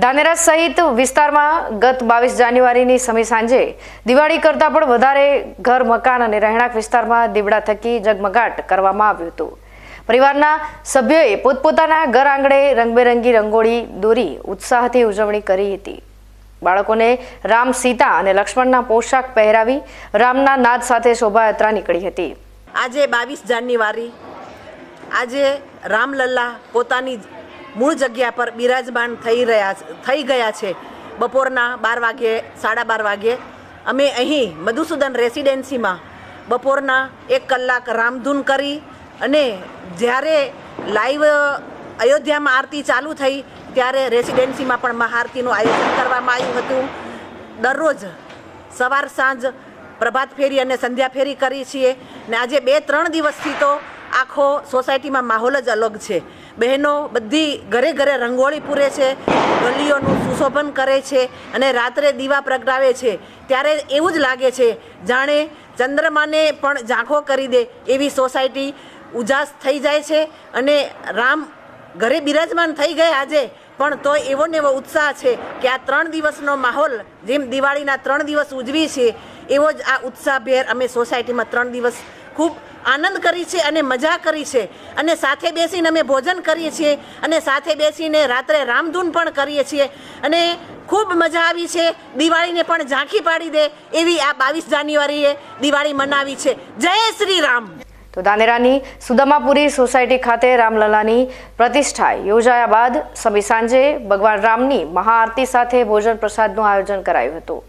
ધાનેરા સહિત વિસ્તારમાં ગત બાવીસ જાન્યુઆરીની સમી સાંજે દિવાળી કરતાં પણ વધારે ઘર, મકાન અને રહેણાંક વિસ્તારમાં દીવડા થકી જગમગાટ કરવામાં આવ્યું હતું. પરિવારના સભ્યોએ પોતપોતાના ઘર આંગણે રંગબેરંગી રંગોળી દોરી ઉત્સાહથી ઉજવણી કરી હતી. બાળકોને રામ સીતા અને લક્ષ્મણના પોશાક પહેરાવી રામના નાદ સાથે શોભાયાત્રા નીકળી હતી. આજે બાવીસ જાન્યુઆરી. આજે રામલલ્લા પોતાની મૂળ જગ્યા પર બિરાજમાન થઈ રહ્યા થઈ ગયા છે. બપોરના બાર વાગ્યે, સાડા બાર વાગ્યે અમે અહીં મધુસૂદન રેસિડેન્સીમાં બપોરના એક કલાક રામધૂન કરી અને જ્યારે લાઈવ અયોધ્યામાં આરતી ચાલુ થઈ, ત્યારે રેસિડેન્સીમાં પણ મહાઆરતીનું આયોજન કરવામાં આવ્યું હતું. દરરોજ સવાર સાંજ પ્રભાત ફેરી અને સંધ્યા ફેરી કરી છીએ. ને આજે બે ત્રણ દિવસથી તો આખો સોસાયટીમાં માહોલ જ અલગ છે. બહેનો બધી ઘરે ઘરે રંગોળી પૂરે છે, ગલીઓનું સુશોભન કરે છે અને રાત્રે દીવા પ્રગટાવે છે. ત્યારે એવું જ લાગે છે, જાણે ચંદ્રમાને પણ ઝાંખો કરી દે એવી સોસાયટી ઉજાસ થઈ જાય છે અને રામ ઘરે બિરાજમાન થઈ ગયા આજે. પણ તો એવો ને એવો ઉત્સાહ છે કે આ ત્રણ દિવસનો માહોલ, જેમ દિવાળીના ત્રણ દિવસ ઉજવી છે એવો જ આ ઉત્સાહભેર અમે સોસાયટીમાં ત્રણ દિવસ ખૂબ આનંદ કરી છે અને મજા કરી છે. અને સાથે બેસીને અમે ભોજન કરીએ છીએ અને સાથે બેસીને રાત્રે રામધૂન પણ કરીએ છીએ. અને ખૂબ મજા આવી છે. દિવાળીને પણ ઝાંખી પાડી દે એવી આ બાવીસ જાન્યુઆરીએ દિવાળી મનાવી છે. જય શ્રી રામ! તો દાનેરાની સુદામાપુરી સોસાયટી ખાતે રામલલાની પ્રતિષ્ઠા યોજાયા બાદ સમી સાંજે ભગવાન રામની મહાઆરતી સાથે ભોજન પ્રસાદનું આયોજન કરાયું હતું,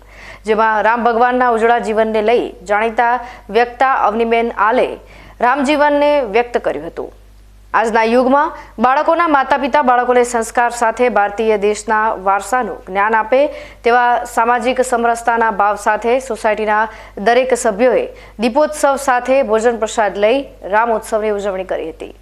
જેમાં રામ ભગવાનના ઉજળા જીવનને લઈ જાણીતા વ્યક્તા અવનીબેન આલે રામજીવનને વ્યક્ત કર્યું હતું. આજના યુગમાં બાળકોના માતા પિતા બાળકોને સંસ્કાર સાથે ભારતીય દેશના વારસાનું જ્ઞાન આપે તેવા સામાજિક સમરસતાના ભાવ સાથે સોસાયટીના દરેક સભ્યોએ દીપોત્સવ સાથે ભોજન પ્રસાદ લઈ રામ ઉત્સવની ઉજવણી કરી હતી.